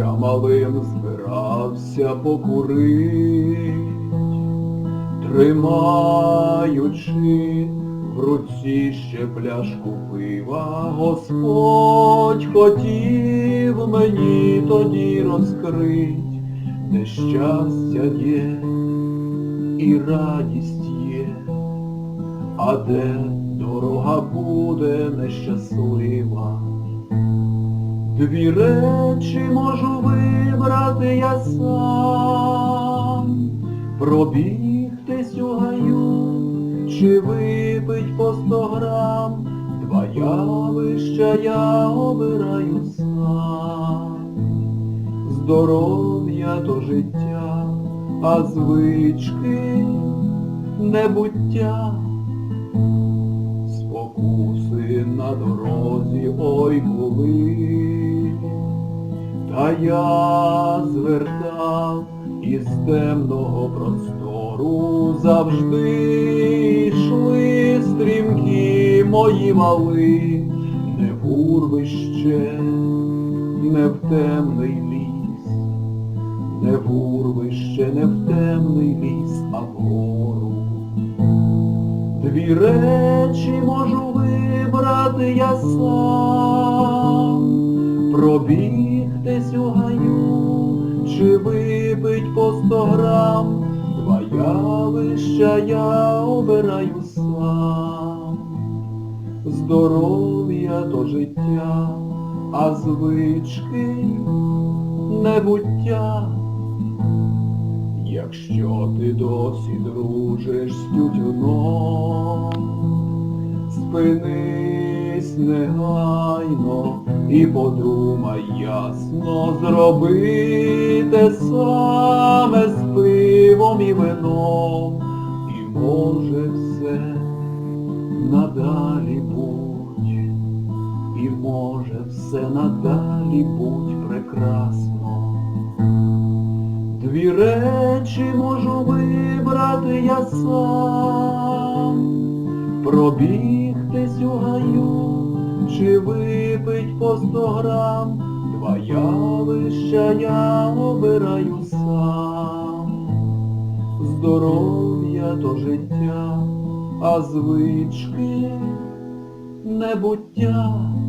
малим збирався покурить, тримаючи в руці ще пляшку пива, Господь хотів мені тоді розкрить, де щастя є і радість є, а де дорога буде нещаслива. Дві речі можу вибрати я сам, пробігтись у гаю, чи випить по сто грам, два явища я обираю сам. Здоров'я то життя, а звички небуття. Спокуси на дорозі ой були, та я звертав із темного простору. Завжди йшли стрімкі мої вали, не в урвище, не в темний ліс, не в урвище, не в темний ліс, а вгору. Дві речі можу вибрати я сам, гаю, чи випить по сто грам, два явища я обираю сам. Здоров'я то життя, а звички небуття. Якщо ти досі дружиш з тютюном, спинись негайно і подумай ясно, зроби те саме з пивом і вином, і може все надалі будь, і може все надалі будь прекрасно. Дві речі можу вибрати я сам, гаю, чи випить по сто грам, два явища я обираю сам. Здоров'я то життя, а звички небуття.